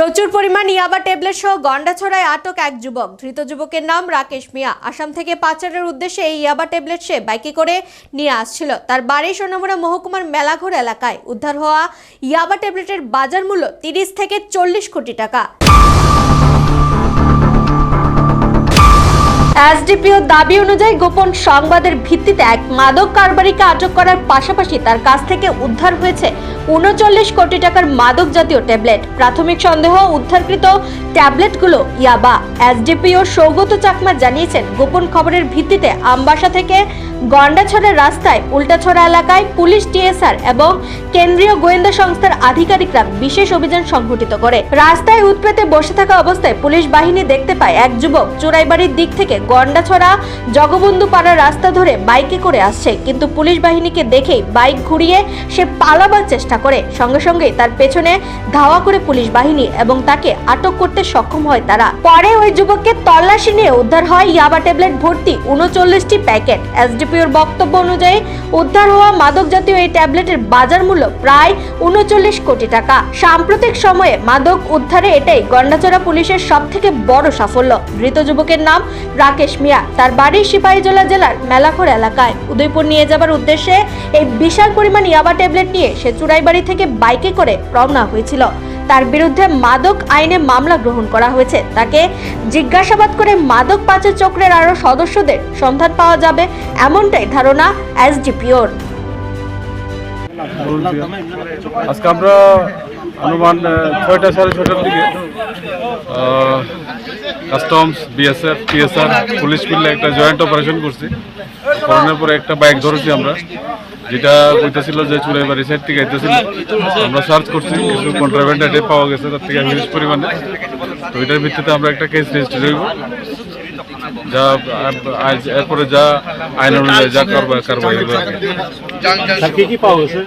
প্রচুর পরিমাণ ইয়াবা ট্যাবলেট সহ গন্ডাছড়ায় আটক এক যুবক। ধৃত যুবকের নাম রাকেশ মিয়া। আসাম থেকে পাচারের উদ্দেশ্যে এই ইয়াবা ট্যাবলেট সে বাইকে করে নিয়ে আসছিল। তার বাড়ি সোনামুড়া মহকুমার মেলাঘর এলাকায়। উদ্ধার হওয়া ইয়াবা ট্যাবলেটের বাজার মূল্য তিরিশ থেকে চল্লিশ কোটি টাকা। এসডিপিও দাবি অনুযায়ী গোপন সংবাদের ভিত্তিতে এক মাদক কারবারিকে আটক করার পাশাপাশি তার কাছ থেকে উদ্ধার হয়েছে উনচল্লিশ কোটি টাকার মাদক জাতীয় ট্যাবলেট। প্রাথমিক সন্দেহ, উদ্ধারকৃত ট্যাবলেটগুলো ইয়াবা। এসডিপিও সৌগত চাকমা জানিয়েছেন, গোপন খবরের ভিত্তিতে আমবাসা থেকে গন্ডাছড়া রাস্তায় উল্টাছড়া এলাকায় পুলিশ, টিএসআর এবং কেন্দ্রীয় গোয়েন্দা সংস্থার আধিকারিকরা বিশেষ অভিযান সংঘটিত করে। রাস্তায় উৎপেতে বসে থাকা অবস্থায় পুলিশ বাহিনী দেখতে পায় এক যুবক চোরাইবাড়ির দিক থেকে গন্ডাছড়া জগবন্ধু পাড়া রাস্তা ধরে বাইকে করে আসছে। কিন্তু পুলিশ বাহিনীকে দেখেই বাইক ঘুরিয়ে সে পালাবার চেষ্টা করে। সঙ্গে সঙ্গে তার পেছনে ধাওয়া করে পুলিশ বাহিনী এবং তাকে আটক করতে সক্ষম হয় তারা। পরে ওই যুবককে তল্লাশি নিয়ে উদ্ধার হয় ইয়াবা ট্যাবলেট ভর্তি উনচল্লিশটি প্যাকেট এসডিপিওর বক্তব্য অনুযায়ী উদ্ধার হওয়া মাদক জাতীয় এই ট্যাবলেটের বাজার মূল্য প্রায় উনচল্লিশ কোটি টাকা। সাম্প্রতিক সময়ে মাদক উদ্ধারে এটাই গন্ডাচড়া পুলিশের সব থেকে বড় সাফল্য। ধৃত যুবকের নাম রাকেশ মিয়া। তার বাড়ি সিপাহীজলা জেলার মেলাখোর এলাকায়। উদয়পুর নিয়ে যাবার উদ্দেশ্যে এই বিশাল পরিমাণ ইয়াবা ট্যাবলেট নিয়ে সে চুরাইবাড়ি থেকে বাইকে করে রওনা হয়েছিল। তার বিরুদ্ধে মাদক আইনে মামলা গ্রহণ করা হয়েছে। তাকে জিজ্ঞাসাবাদ করে মাদক পাচার চক্রের আরও সদস্যদের সন্ধান পাওয়া যাবে এমনটাই ধারণা এসডিপিওর। আজকে আমরা অনুমান ছয়টা সাড়ে দিকে কাস্টমস, বিএসএফ, টিএসআর, পুলিশ মিলে একটা জয়েন্ট অপারেশন করছি। করানোর পরে একটা বাইক ধরেছি আমরা। যেটা কইতেছিল যে চুরাই বাড়ি সাইড থেকে আইতেছিল আমরা সার্চ করছি কিছু কন্ট্রাভেন্ট আইটেম পাওয়া গেছে তার থেকে হিউজ পরিমাণে তো এটার ভিত্তিতে আমরা একটা কেস রেজিস্টার হইব। যা আজ এরপরে যা আইন অনুযায়ী যা কারবার কারবাই হবে কি। কি কি পাওয়া গেছে?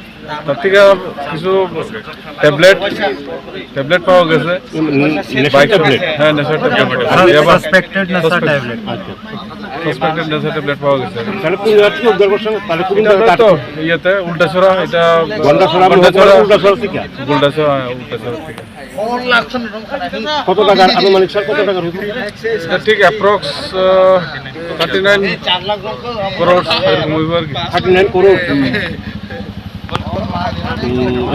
তার থেকে কিছু ট্যাবলেট ট্যাবলেট পাওয়া গেছে। নেশার ট্যাবলেট হ্যাঁ নেশার ট্যাবলেট সাসপেক্টেড নেশা ট্যাবলেট পাওয়া গেছে। তাহলে কোন জায়গা থেকে উদ্ধার করছেন তাহলে কোন জায়গা তো ইয়েতে উল্টাছড়া এটা গন্ডাছড়া গন্ডাছড়া উল্টাছড়া থেকে উল্টাছড়া উল্টাছড়া থেকে কত টাকার আনুমানিক স্যার কত টাকার ঠিক approx thirty nine crore thirty nine crore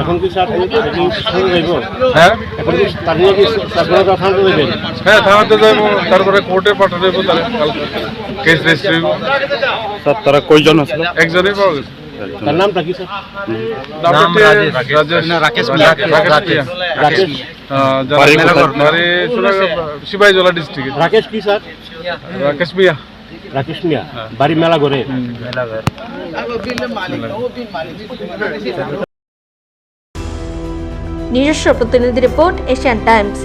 এখন কি স্যার আপনি কি সরে যাইব হ্যাঁ? এখন কি তার নিয়ে কি তারপরে থানাতে যাবেন হ্যাঁ থানাতে যাইব তারপরে কোর্টে পাঠানো যাইব তাহলে কেস রেজিস্ট্রি হইব। স্যার তারা কয়জন আসলো একজনই পাওয়া গেছে। তার নামটা কি স্যার? নাম রাজেশ রাকেশ মিয়া। রাকেশ মিয়া। রাকেশ বাড়ি বাড়ি শিবাইজলা ডিস্ট্রিক্ট রাকেশ কি স্যার? রাকেশ মিয়া। রাকেশ মিয়া বাড়ি মেলা করে নিজস্ব প্রতিনিধি রিপোর্ট এশিয়ান টাইমস।